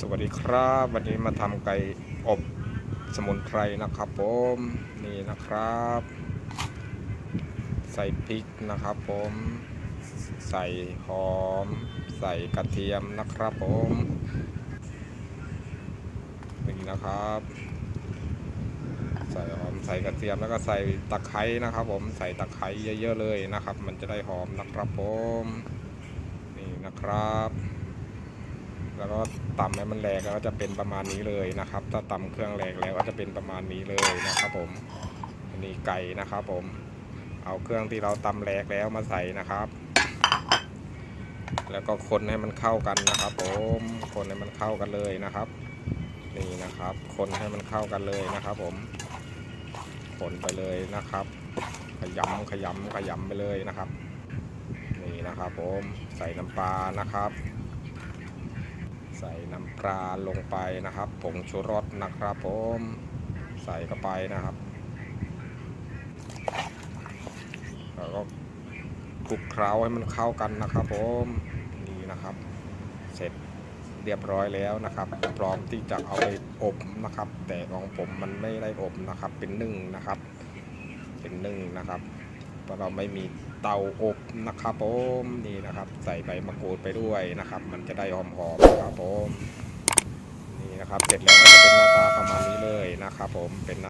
สวัสดีครับ วันนี้มาทำไก่อบสมุนไพรนะครับผมนี่นะครับ ใส่พริกนะครับผม ใส่หอม ใส่กระเทียมนะครับผมนี่นะครับ ใส่หอมใส่กระเทียมแล้วก็ใส่ตะไคร้นะครับ ผมใส่ตะไคร้เยอะๆเลยนะครับ มันจะได้หอมนะครับผม นี่นะครับ แล้วก็ตำให้มันแหลกแล้วก็จะเป็นประมาณนี้เลยนะครับ ถ้าตำเครื่องแหลกแล้วก็จะเป็นประมาณนี้เลยนะครับ ผมอันนี้ไก่นะครับ ผม เอาเครื่องที่เราตำแหลกแล้วมาใส่นะครับ แล้วก็คนให้มันเข้ากันนะครับ ผมคนให้มันเข้ากันเลยนะครับ นี่นะครับ คนให้มันเข้ากันเลยนะครับ ผม คนไปเลยนะครับ ขยำขยำขยำไปเลยนะครับ นี่นะครับ ผมใส่น้ำปลานะครับ ส่น้ำปลาลงไปนะครับผงชูรสนะครับผมใส่เข้าไปนะครับแล้วก็คลุกเคล้าให้มันเข้ากันนะครับผมนี่นะครับ เสร็จเรียบร้อยแล้วนะครับ พร้อมที่จะเอาไปอบนะครับ แต่ของผมมันไม่ได้อบนะครับ เป็นนึ่งนะครับ เป็นนึ่งนะครับ เพราะเราไม่มีเตาอบนะครับผมนี่นะครับ ใส่ใบมะกรูดไปด้วยนะครับ มันจะได้หอมๆนะครับผมนี่นะครับ เสร็จแล้วก็จะเป็นหน้าตาประมาณนี้เลยนะครับผมเป็น